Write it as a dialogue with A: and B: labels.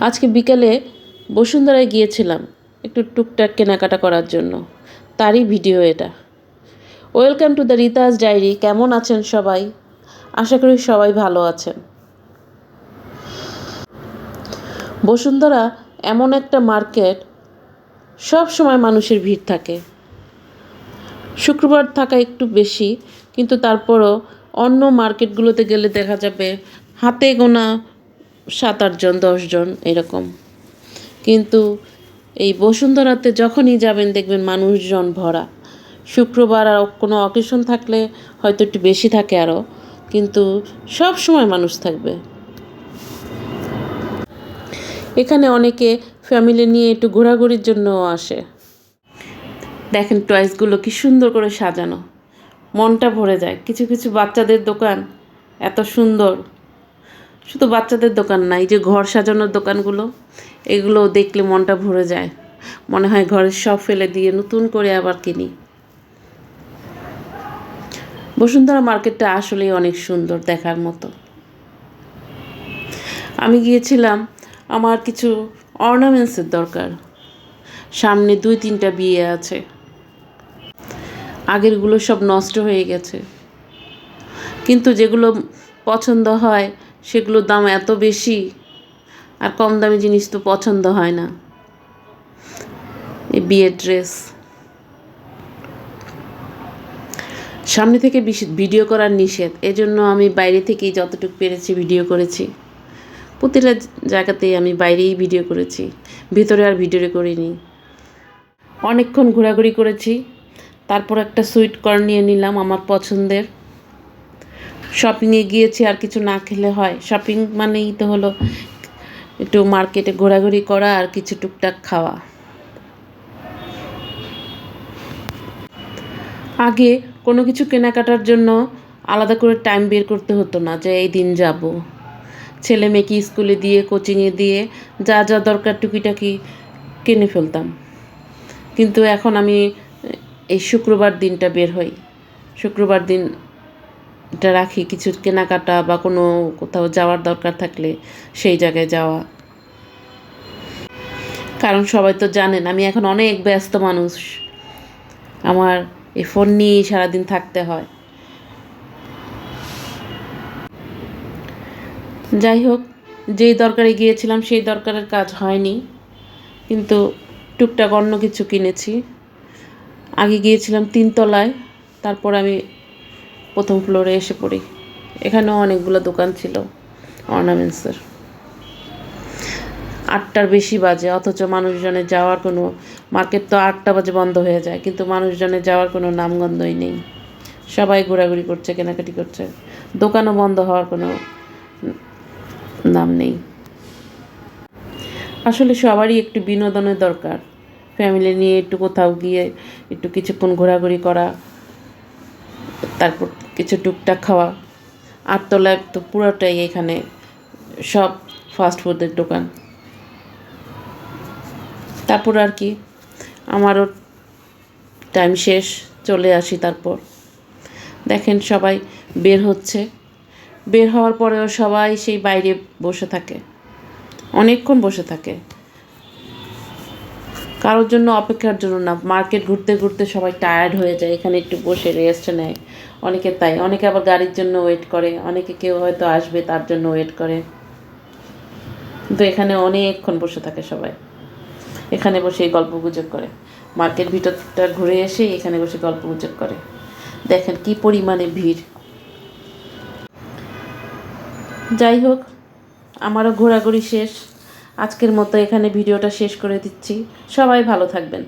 A: আজকে বিকেলে বসুন্ধরায় গিয়েছিলাম একটু টুকটাক কেনাকাটা করার জন্য। তারই ভিডিও এটা। Welcome to the Rita's diary. কেমন আছেন সবাই? আশা করি সবাই ভালো আছেন। বসুন্ধরা এমন একটা মার্কেট, সব সময় মানুষের ভিড় থাকে। শুক্রবার থাকা একটু বেশি, কিন্তু তারপরও অন্য মার্কেটগুলোতে গেলে দেখা যাবে হাতে গোনা সাত আটজন দশজন এরকম। কিন্তু এই বসুন্ধরাতে যখনই যাবেন, দেখবেন মানুষজন ভরা। শুক্রবার আর কোনো অকেশন থাকলে হয়তো একটু বেশি থাকে আরও কিন্তু সব সময় মানুষ থাকবে। এখানে অনেকে ফ্যামিলি নিয়ে একটু ঘোরাঘুরির জন্যও আসে। দেখেন টয়েসগুলো কি সুন্দর করে সাজানো। মনটা ভরে যায়। কিছু কিছু বাচ্চাদের দোকান এত সুন্দর। শুধু বাচ্চাদের দোকান না, এই যে ঘর সাজানোর দোকানগুলো, এগুলো দেখলে মনটা ভরে যায়। মনে হয় ঘরের সব ফেলে দিয়ে নতুন করে আবার কিনি। বসুন্ধরা মার্কেটটা আসলেই অনেক সুন্দর দেখার মতো। আমি গিয়েছিলাম, আমার কিছু অর্নামেন্টসের দরকার। সামনে দুই, তিনটা বিয়ে আছে। আগেরগুলো সব নষ্ট হয়ে গেছে। কিন্তু যেগুলো পছন্দ হয় সেগুলোর দাম এত বেশি, আর কম দামি জিনিস তো পছন্দ হয় না। এই বিয়ের ড্রেস। সামনে থেকে ভিডিও করার নিষেধ। এজন্য আমি বাইরে থেকেই যতটুকু পেরেছি ভিডিও করেছি। প্রতিটা জায়গাতেই আমি বাইরেই ভিডিও করেছি। ভিতরে আর ভিডিও করিনি অনেকক্ষণ ঘোরাঘুরি করেছি। তারপর একটা সুইট কর্ন নিয়ে নিলাম আমার পছন্দের। শপিংয়ে গিয়েছি, আর কিছু না খেলে হয়। শপিং মানেই তো হলো একটু মার্কেটে ঘোরাঘুরি করা আর কিছু টুকটাক খাওয়া। আগে কোনো কিছু কেনাকাটার জন্য আলাদা করে টাইম বের করতে হতো না যে এই দিন যাব। ছেলে মেয়েকে স্কুলে দিয়ে কোচিংয়ে দিয়ে যা যা দরকার টুকিটাকি কিনে ফেলতাম। কিন্তু এখন আমি এই শুক্রবার দিনটা বের হই। শুক্রবার দিনটা রাখি, কিছু কেনাকাটা বা কোনো কোথাও যাওয়ার দরকার থাকলে সেই জায়গায় যাওয়া। কারণ সবাই তো জানেন, আমি এখন অনেক ব্যস্ত মানুষ। আমার এই ফোন নিয়েই সারাদিন থাকতে হয়। যাই হোক, যেই দরকারে গিয়েছিলাম সেই দরকারের কাজ হয়নি। কিন্তু টুকটাক অন্য কিছু কিনেছি। আগে গিয়েছিলাম তিনতলায়, তারপর আমি প্রথম ফ্লোরে এসে পড়ি। এখানেও অনেকগুলো দোকান ছিল অর্নামেন্টসের আটটার বেশি বাজে, অথচ মানুষজনের যাওয়ার কোনো মার্কেট তো আটটা বাজে বন্ধ হয়ে যায়, কিন্তু মানুষজনের যাওয়ার কোনো নামগন্ধই নেই। সবাই ঘোরাঘুরি করছে, কেনাকাটি করছে। দোকানও বন্ধ হওয়ার কোনো নাম নেই। আসলে সবারই একটু বিনোদনের দরকার। ফ্যামিলি নিয়ে একটু কোথাও গিয়ে একটু কিছুক্ষণ ঘোরাঘুরি করা তারপর কিছু টুকটাক খাওয়া। আটতলায় তো পুরোটাই এখানে, সব ফাস্ট ফুডের দোকান। তারপর আর কি, আমারও টাইম শেষ, চলে আসি তারপর। দেখেন সবাই বের হচ্ছে। বের হওয়ার পরেও সবাই সেই বাইরে বসে থাকে। অনেকক্ষণ বসে থাকে। কারোর জন্য অপেক্ষার জন্য না। মার্কেট ঘুরতে ঘুরতে সবাই টায়ার্ড হয়ে যায়। এখানে একটু বসে রেস্ট নেয়। অনেকে তাই। অনেকে আবার গাড়ির জন্য ওয়েট করে। অনেকে কেউ হয়তো আসবে, তার জন্য ওয়েট করে। কিন্তু এখানে অনেকক্ষণ বসে থাকে সবাই। এখানে বসে গল্প গুজব করে। মার্কেট ভিতরটা ঘুরে এসে এখানে বসে গল্প গুজব করে। দেখেন কি পরিমাণে ভিড়। যাই হোক, আমারও ঘোরাঘুরি শেষ। আজকের মতো এখানে ভিডিওটা শেষ করে দিচ্ছি। সবাই ভালো থাকবেন।